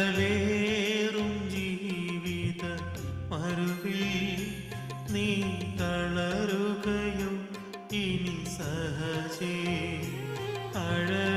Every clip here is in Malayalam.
ആഴലേറും ജീവിത മരുവിൽ നീ തളരുകയും ഇനി സഹജേ. അഴലേറും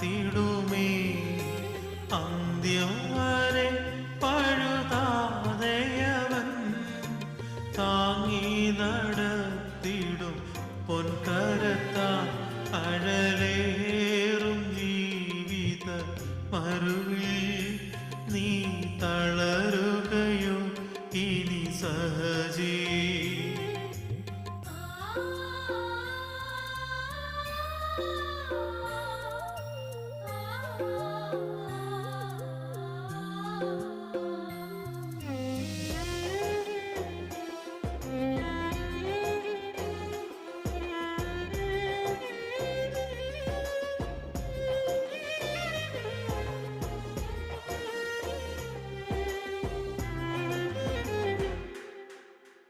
കാത്തിടുമേ. അന്ത്യം വരെ പഴുതാതയവൻ താങ്ങി നടത്തിടും പൊൻകരത്താ അഴലേറും ജീവിത മരുവിൽ. നീ തളരുകയോ ഇനി സഹജീ.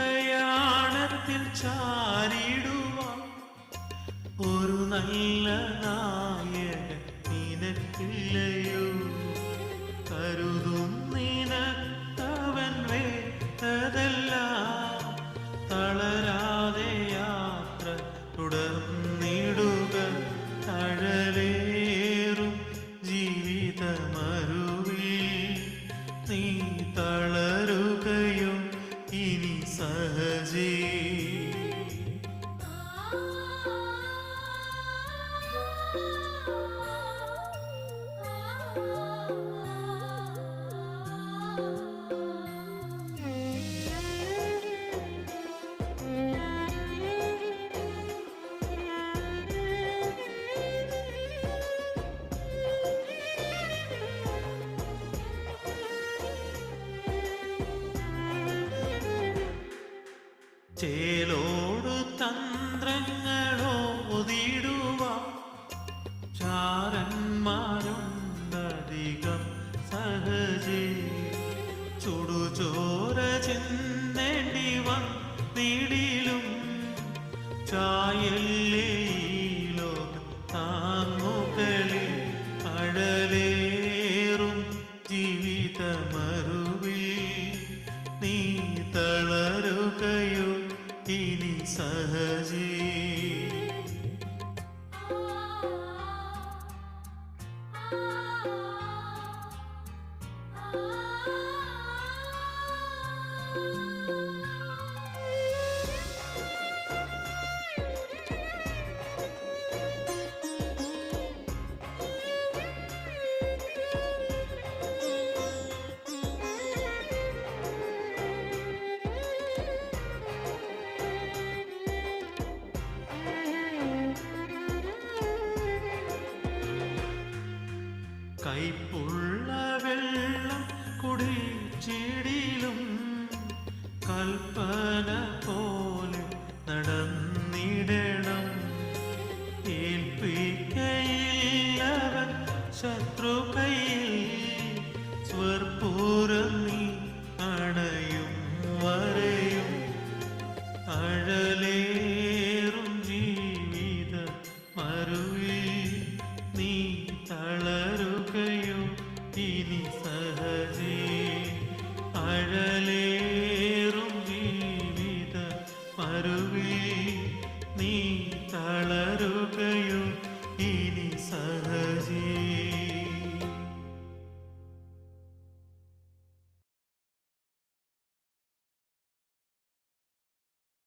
മരുഭൂപ്രയാണത്തിൽ ചാരിടുവാൻ ഒരു നല്ല നായകൻ നിനക്കില്ലയോ? കരുതും നിനക്കവൻ വേണ്ടതല്ല തളരാതെ യാത്ര തുടർന്നിടുക ചേലോട് തന്ത്രങ്ങളോ ഒതിടുവ ചാരന്മാരുണ്ടധികം സഹജേ. ചുടുചോര ചിന്തേണ്ടി വന്നിടിലും കുടിച്ചിടിലും കൽപ്പന പോലെ നടന്നിടണം. ഏൽപ്പിക്കയില്ലവൻ ശത്രു കയ്യിൽ സ്വർപൂരം നീ അണയും വരയും. അഴലേറും ജീവിത മറുവിൽ നീ തളരുകയോ ഇനി